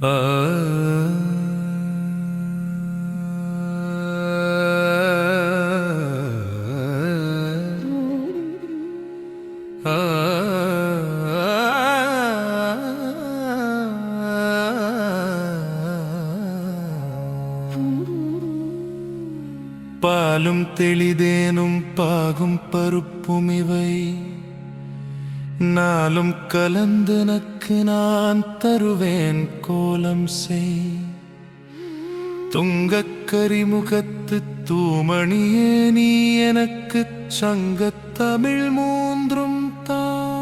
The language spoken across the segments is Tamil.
பாலும் தெளிதேனும் பாகும் பருப்பும் இவை. நாளும் கலந்து நக்கு நான் தருவேன் கோலம் செய். துங்கக் கரிமுகத்து தூமணியே நீ எனக்கு சங்கத் தமிழ் மூன்றும் தா.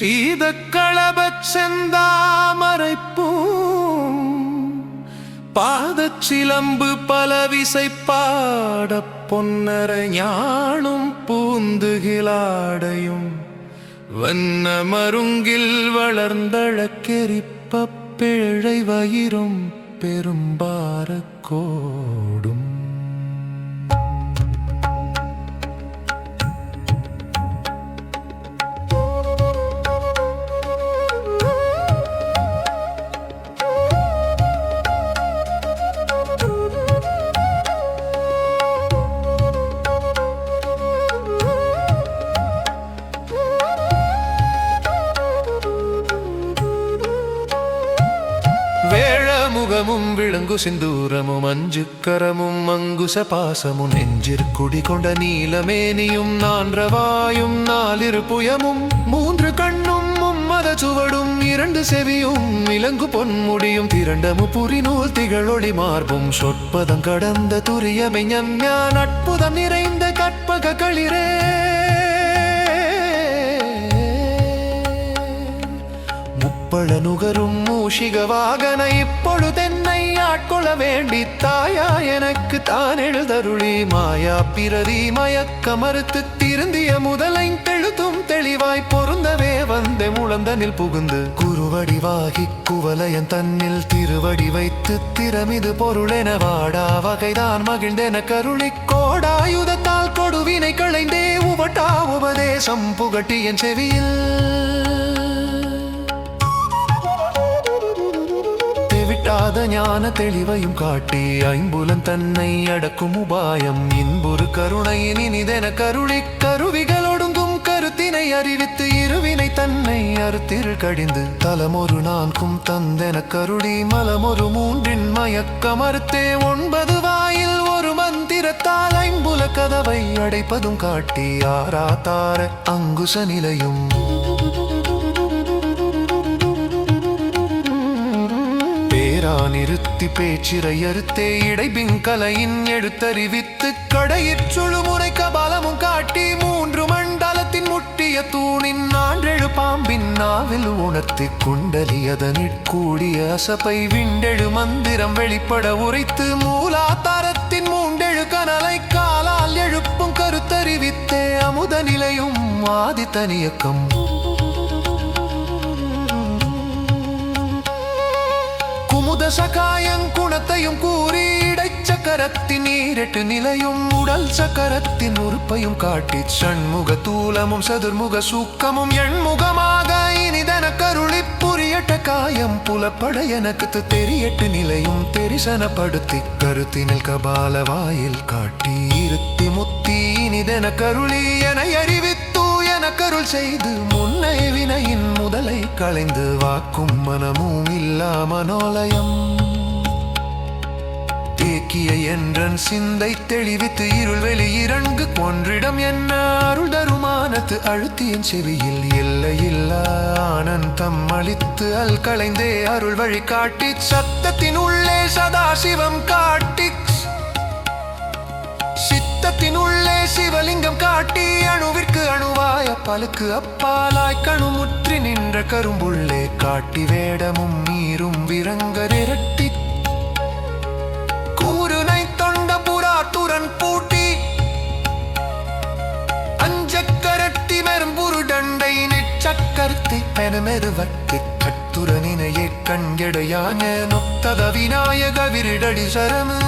சீதக்களபச் செந்தாமரைப்பூம் பாதச்சிலம்பு பலவிசை பாட பொன்னர ஞானும் பூந்துகிலாடையும். வண்ண மருங்கில் வளர்ந்தழக்கெரிப்ப பிழை வயிறும் பெரும்பாரக்கோ கோடும் சிந்தூரமும் அஞ்சு கரமும் அங்குச பாசமும் நெஞ்சிற்குடி கொண்ட நீலமேனியும் நான்றவாயும் நாலிரு புயமும் மூன்று கண்ணும் மும்மத சுவடும் இரண்டு செவியும் இலங்கு பொன்முடியும் திரண்டமு புரிநூல் திகழொளி மார்பும் சொற்பதம் கடந்த துரியமை ஞான் அற்புதம் நிறைந்த கற்பக களிரே. முப்பழ நுகரும் மூஷிக வாகனை வேண்டி தாயா எனக்கு தான் எழுதருளி. மாயா பிரதி மயக்க மறுத்து திருந்திய முதலை தெழுத்தும் தெளிவாய் பொருந்தவே வந்தே முழந்தனில் புகுந்து. குருவடிவாகி குவலயன் தன்னில் திருவடி வைத்து திறமிது பொருளென வாடா. வகைதான் மகிழ்ந்தென கருளி கோடாயுதத்தால் கொடுவினை களைந்தே உபட்டா உபதேசம் புகட்டி என் செவியில். எட்டாத ஞான தெளிவையும் காட்டி ஐம்புலன் தன்னை அடக்கும் உபாயம். இன்புறு கருணையின் இனிதென கருளி கருவிகள் ஒடுங்கும் கருத்தினை அறிவித்து இருவினை தன்னை அறுத்திருள் கடிந்து. தலமொரு நான்கும் தந்தென கருளி மலமொரு மூன்றின் மயக்கமறுத்தே ஒன்பது வாயில் ஒரு மந்திரத்தால் ஐம்புல கதவை அடைப்பதும் காட்டி ஆரா தார அங்குச நிலையும். பேரா நிறுத்தி பேச்சிரை அறுத்தே இடைபிங்கலையின் எழுத்தறிவித்து கடையிற்றுழு முறை கபாலமும் காட்டி மூன்று மண்டலத்தின் முட்டிய தூணின் நான்றெழு பாம்பின் நாவில் உணர்த்தி குண்டலியதனிற் கூடிய அசப்பை விண்டெழு மந்திரம் வெளிப்பட உரைத்து மூலாதாரத்தின் மூண்டெழு கனலை காலால் எழுப்பும் கருத்தறிவித்தே அமுத நிலையும் ஆதித்தனியக்கம். குமுத சகாயங் குணத்தையும் கூறி இடைச்சக்கரத்தின் நீரெட்டு நிலையும் உடல் சக்கரத்தின் உறுப்பையும் காட்டி சண்முக தூலமும் சதுர்முக சூக்கமும் எண்முகமாக இனிதன கருளி புரியட்ட காயம் புலப்பட எனக்கு தெரியட்டு நிலையும் தெரிசனப்படுத்தி கருத்தினில் கபால வாயில் காட்டி இருத்தி முத்தி இனிதன கருளி என அறிவி என செய்து முன்னை வினையின் முதலை களைந்து வாக்கும் மனமும் இல்லா மனோலயம். தேக்கிய என்றன் சிந்தை தெளிவித்து இருள் வெளி இறங்கு ஒன்றிடம் என்ன அருள் தருமானத்து அழுத்தியின் செவியில் எல்லையில்லா ஆனந்தம் அளித்து அல் களைந்தே அருள் வழி காட்டி சத்தத்தின் உள்ளே சதாசிவம் காட்டி சித்தத்தின் உள்ளே சிவலிங்கம் காட்டி அணுவிற்கு அணு பலுக்கு அப்பாலாய் கணுமுற்றி நின்ற கரும்புள்ளே காட்டி வேடமும் நீரும் விரங்க நிரட்டி கூறுனை தொண்ட புறாத்துரன் பூட்டி. அஞ்சக்கரட்டி மெரும்புரு டண்டை நிச்சக்கர்த்தி பெருமெருவட்டி கட்டுரனினையே கண்கெடையான. நொத்தத விநாயக விருடடி சரமு.